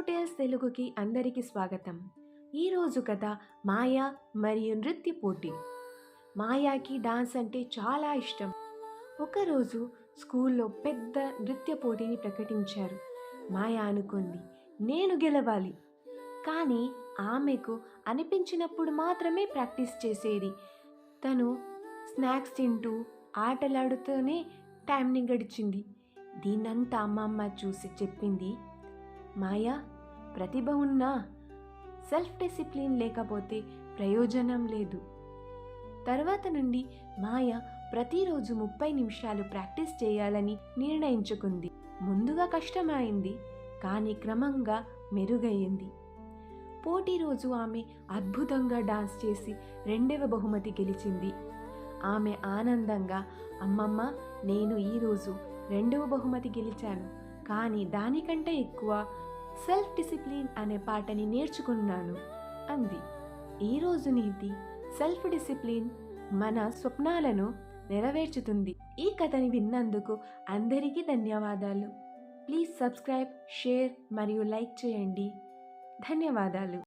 Tiles తెలుగుకి అందరికీ స్వాగతం. ఈరోజు కథ మాయా మరియు నృత్య పోటీ. మాయాకి డాన్స్ అంటే చాలా ఇష్టం. ఒకరోజు స్కూల్లో పెద్ద నృత్య పోటీని ప్రకటించారు. మాయా అనుకుంది నేను గెలవాలి. కానీ ఆమెకు అనిపించినప్పుడు మాత్రమే ప్రాక్టీస్ చేసేది. తను స్నాక్స్ తింటూ ఆటలాడుతూనే టైంని గడిచింది. దీన్నంతా అమ్మమ్మ చూసి చెప్పింది మాయా ప్రతిభ ఉన్నా సెల్ఫ్ డిసిప్లిన్ లేకపోతే ప్రయోజనం లేదు. తర్వాత నుండి మాయ ప్రతిరోజు ముప్పై నిమిషాలు ప్రాక్టీస్ చేయాలని నిర్ణయించుకుంది. ముందుగా కష్టమైంది కానీ క్రమంగా మెరుగయ్యింది పోటీ రోజు ఆమె అద్భుతంగా డాన్స్ చేసి రెండవ బహుమతి గెలిచింది. ఆమె ఆనందంగా అమ్మమ్మ నేను ఈరోజు రెండవ బహుమతి గెలిచాను. కానీ దానికంటే ఎక్కువ సెల్ఫ్ డిసిప్లిన్ అనే పాటని నేర్చుకున్నాను అంది. ఈరోజు నీతి సెల్ఫ్ డిసిప్లిన్ మన స్వప్నాలను నెరవేర్చుతుంది. ఈ కథని విన్నందుకు అందరికీ ధన్యవాదాలు. ప్లీజ్ సబ్స్క్రైబ్ షేర్ మరియు లైక్ చేయండి. ధన్యవాదాలు.